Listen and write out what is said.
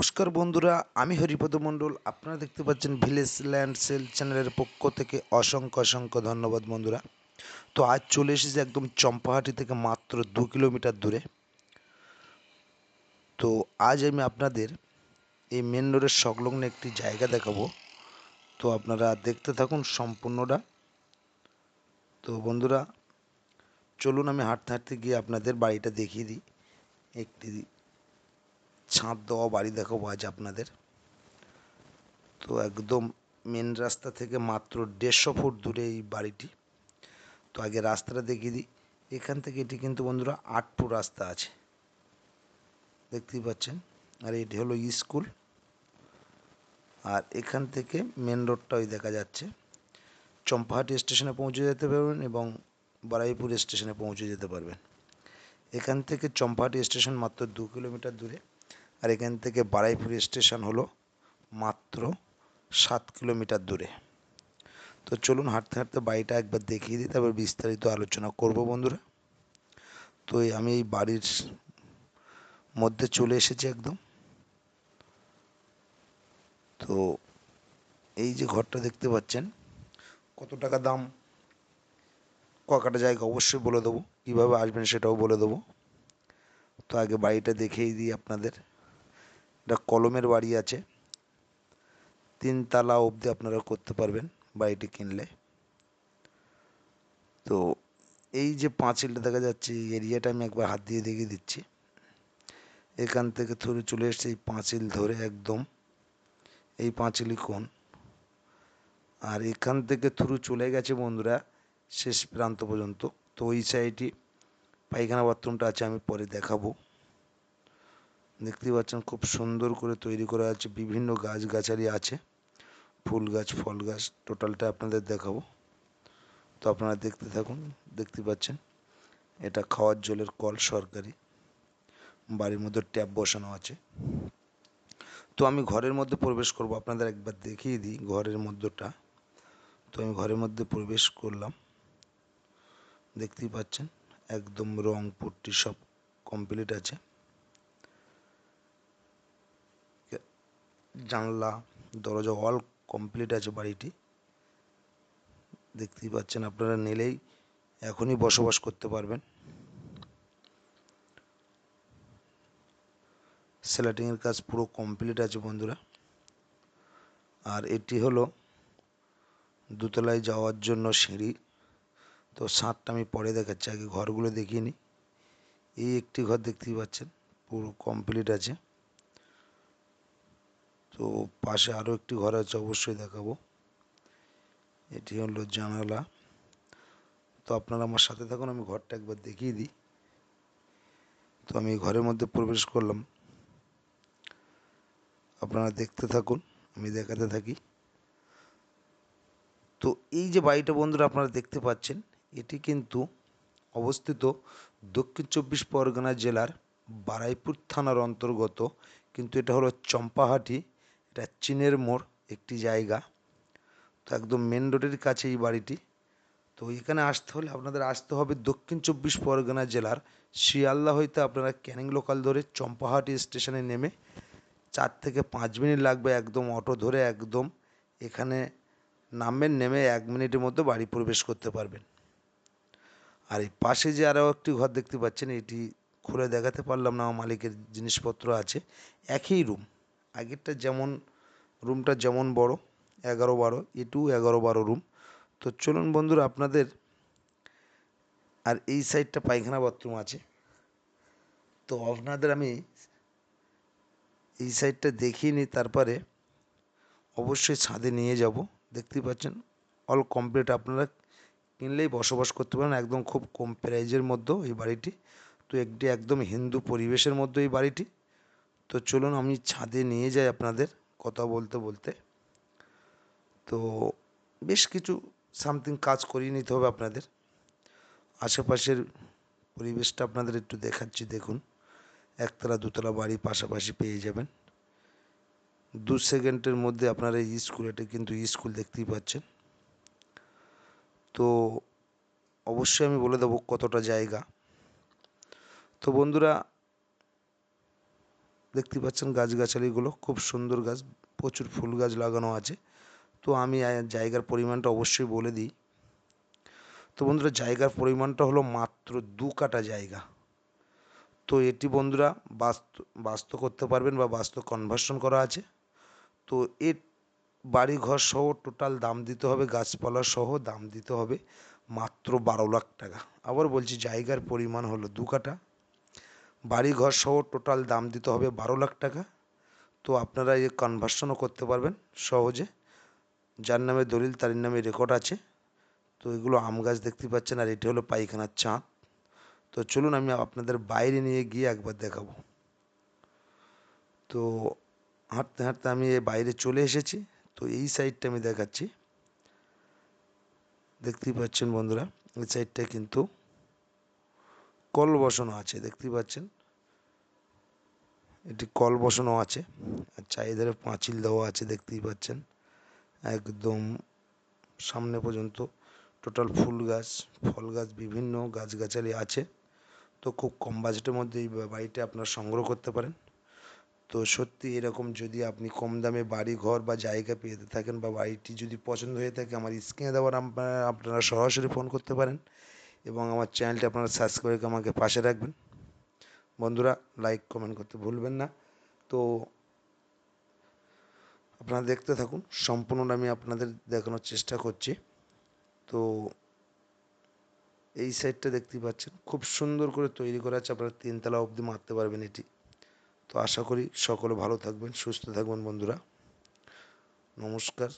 নমস্কার বন্ধুরা, আমি হরিপদ মণ্ডল। আপনারা দেখতে পাচ্ছেন ভিলেজ ল্যান্ড সেল চ্যানেলের পক্ষ থেকে অসংখ্য অসংখ্য ধন্যবাদ বন্ধুরা। তো আজ চলে এসেছে একদম চম্পাহাটি থেকে মাত্র দু কিলোমিটার দূরে। তো আজ আমি আপনাদের এই মেন রোডের সংলগ্ন একটি জায়গা দেখাবো। তো আপনারা দেখতে থাকুন সম্পূর্ণটা। তো বন্ধুরা, চলুন আমি হাঁটতে হাঁটতে গিয়ে আপনাদের বাড়িটা দেখিয়ে দিই। একটি ছাদ দেওয়া বাড়ি দেখাবো আজ আপনাদের। তো একদম মেন রাস্তা থেকে মাত্র দেড়শো ফুট দূরে এই বাড়িটি। তো আগে রাস্তাটা দেখিয়ে দিই। এখান থেকে এটি কিন্তু বন্ধুরা আট ফুট রাস্তা আছে। দেখতেই পাচ্ছেন? আর এটি হলো স্কুল। আর এখান থেকে মেন রোডটা ওই দেখা যাচ্ছে। চম্পাহাটি স্টেশনে পৌঁছে যেতে পারবেন এবং বারাইপুর স্টেশনে পৌঁছে যেতে পারবেন। এখান থেকে চম্পাহাটি স্টেশন মাত্র দু কিলোমিটার দূরে। আর এখান থেকে বারাইপুর স্টেশন হলো মাত্র সাত কিলোমিটার দূরে। তো চলুন হাঁটতে হাঁটতে বাড়িটা একবার দেখিয়ে দিই, তারপর বিস্তারিত আলোচনা করব বন্ধুরা। তো আমি এই বাড়ির মধ্যে চলে এসেছি একদম। তো এই যে ঘরটা দেখতে পাচ্ছেন, কত টাকা দাম ককাটা জায়গা অবশ্যই বলে দেবো, কীভাবে আসবেন সেটাও বলে দেবো। তো আগে বাড়িটা দেখেই দিই আপনাদের। এটা কলমের বাড়ি আছে। তিনতলা অবধি আপনারা করতে পারবেন বাড়িটি কিনলে। তো এই যে পাঁচিলটা দেখা যাচ্ছে, এই এরিয়াটা আমি একবার হাত দিয়ে দেখিয়ে দিচ্ছি। এখান থেকে ধরে চলে এসছে এই পাঁচিল ধরে একদম। এই পাঁচিলি কোণ। আর এখান থেকে থ্রু চলে গেছে বন্ধুরা, শেষ প্রান্ত পর্যন্ত। তো ওই সাইডে পায়খানা বাথরুমটা আছে, আমি পরে দেখাবো। দেখতেই পাচ্ছেন খুব সুন্দর করে তৈরি করা আছে, বিভিন্ন গাছগাছালি আছে। ফুল গাছ, ফল গাছ, টোটালটা আপনাদের দেখাবো। তো আপনারা দেখতে থাকুন, দেখতে পাচ্ছেন, এটা খাওয়ার জলের কল সরকারি। বাড়ির মধ্যে ট্যাপ বসানো আছে। তো আমি ঘরের মধ্যে প্রবেশ করব, আপনাদের একবার দেখিয়ে দিই ঘরের মধ্যটা। তো আমি ঘরের মধ্যে প্রবেশ করলাম। দেখতেই পাচ্ছেন, একদম রং পট্টি সব কমপ্লিট আছে। জানলা, দরজা অল কমপ্লিট আছে বাড়িটি। দেখতেই পাচ্ছেন আপনারা নিলেই এখনই বসবাস করতে পারবেন। সেলাটিংয়ের কাজ পুরো কমপ্লিট আছে বন্ধুরা। আর এটি হলো দুতলায় যাওয়ার জন্য সিঁড়ি। তো ছাদটা আমি পরে দেখাচ্ছি, আগে ঘরগুলো দেখিয়ে নিই। এই একটি ঘর দেখতেই পাচ্ছেন, পুরো কমপ্লিট আছে। তো পাশে আরও একটি ঘর আছে, অবশ্যই দেখাবো। এটি হলো জানালা। তো আপনারা আমার সাথে থাকুন, আমি ঘরটা একবার দেখিয়ে দিই। তো আমি ঘরের মধ্যে প্রবেশ করলাম। আপনারা দেখতে থাকুন, আমি দেখাতে থাকি। তো এই যে বাড়িটা বন্ধুরা আপনারা দেখতে পাচ্ছেন, এটি কিন্তু অবস্থিত দক্ষিণ চব্বিশ পরগনা জেলার বারাইপুর থানার অন্তর্গত, কিন্তু এটা হলো চম্পাহাটি এটা চীনের মোড়, একটি জায়গা। তো একদম মেন রোডের কাছে এই বাড়িটি। তো এখানে আসতে হলে আপনাদের আসতে হবে দক্ষিণ চব্বিশ পরগনা জেলার শিয়ালদা হইতে আপনারা ক্যানিং লোকাল ধরে চম্পাহাটি স্টেশনে নেমে চার থেকে পাঁচ মিনিট লাগবে একদম অটো ধরে একদম এখানে নামবেন নেমে এক মিনিটের মধ্যে বাড়ি প্রবেশ করতে পারবেন। আর এই পাশে যে আরও একটি ঘর দেখতে পাচ্ছেন, এটি খুলে দেখাতে পারলাম না, আমার মালিকের জিনিসপত্র আছে। একই রুম আগেরটা যেমন রুমটা যেমন বড়, এগারো বারো এটু এগারো বারো রুম তো চলুন বন্ধুরা, আপনাদের আর এই সাইডটা পায়খানা বাথরুম আছে। তো আপনাদের আমি এই সাইডটা দেখিয়ে নিই, তারপরে অবশ্যই ছাদে নিয়ে যাব। দেখতেই পাচ্ছেন অল কমপ্লিট আপনারা কিনলেই বসবাস করতে পারেন, একদম খুব কম প্রাইজের মধ্যেও এই বাড়িটি। তো একটি একদম হিন্দু পরিবেশের মধ্যে এই বাড়িটি। তো চলুন, আমি ছাদে নিয়ে যাই আপনাদের। কথা বলতে বলতে। তো বেশ কিছু সামথিং কাজ করিয়ে নিতে হবে আপনাদের। আশেপাশের পরিবেশটা আপনাদের একটু দেখাচ্ছি, দেখুন। একতলা, দুতলা বাড়ি পাশাপাশি পেয়ে যাবেন। দু সেকেন্ডের মধ্যে আপনারা এই স্কুল এটা কিন্তু স্কুল দেখতেই পাচ্ছেন। তো অবশ্যই আমি বলে দেবো কতটা জায়গা। তো বন্ধুরা দেখতে পাচ্ছেন গাছগাছালিগুলো, খুব সুন্দর গাছ, প্রচুর ফুল গাছ লাগানো আছে। তো আমি জায়গার পরিমাণটা অবশ্যই বলে দিই। তো বন্ধুরা, জায়গার পরিমাণটা হলো মাত্র দু কাটা জায়গা। তো এটি বন্ধুরা বাস্তু বাস্তু করতে পারবেন বা বাস্তু কনভার্সন করা আছে। তো এর বাড়ি ঘর সহ টোটাল দাম দিতে হবে, গাছপালা সহ দাম দিতে হবে মাত্র বারো লাখ টাকা। আবার বলছি, জায়গার পরিমাণ হলো দু কাটা। বাড়ি ঘর সহ টোটাল দাম দিতে হবে বারো লাখ টাকা। তো আপনারা এই কনভার্সনও করতে পারবেন সহজে। যার নামে দলিল তার নামে রেকর্ড আছে। তো এগুলো আম গাছ দেখতে পাচ্ছেন আর এটি হলো পায়খানার চাঁদ তো চলুন আমি আপনাদের বাইরে নিয়ে গিয়ে একবার দেখাবো। তো হাঁটতে হাঁটতে আমি এই বাইরে চলে এসেছি। তো এই সাইডটা আমি দেখাচ্ছি। দেখতেই পাচ্ছেন বন্ধুরা, এই সাইডটা কিন্তু কল বসানো আছে, দেখতেই পাচ্ছেন? এটি কল বসানো আছে, আর চারিধারে পাঁচিল দেওয়া আছে, দেখতেই পাচ্ছেন? একদম সামনে পর্যন্ত টোটাল ফুল গাছ, ফল গাছ, বিভিন্ন গাছগাছালি আছে। তো খুব কম বাজেটের মধ্যে এই বাড়িটা আপনারা সংগ্রহ করতে পারেন। তো সত্যি এরকম যদি আপনি কম দামে বাড়ি ঘর বা জায়গা পেতে থাকেন বা বাড়িটি যদি পছন্দ হয়ে থাকে, আমার স্ক্রিনে দেওয়ার আপনারা সরাসরি ফোন করতে পারেন। এবং আমার চ্যানেলটি আপনারা সাবস্ক্রাইব করে আমাকে পাশে রাখবেন। বন্ধুরা লাইক কমেন্ট করতে ভুলবেন না। তো আপনারা দেখতে থাকুন, সম্পূর্ণটা আমি আপনাদের দেখানোর চেষ্টা করছি। তো এই সাইডটা দেখতেই পাচ্ছেন, খুব সুন্দর করে তৈরি করা আছে, আপনারা তিনতলা অবধি মারতে পারবেন এটি। তো আশা করি সকলে ভালো থাকবেন, সুস্থ থাকবেন বন্ধুরা। নমস্কার।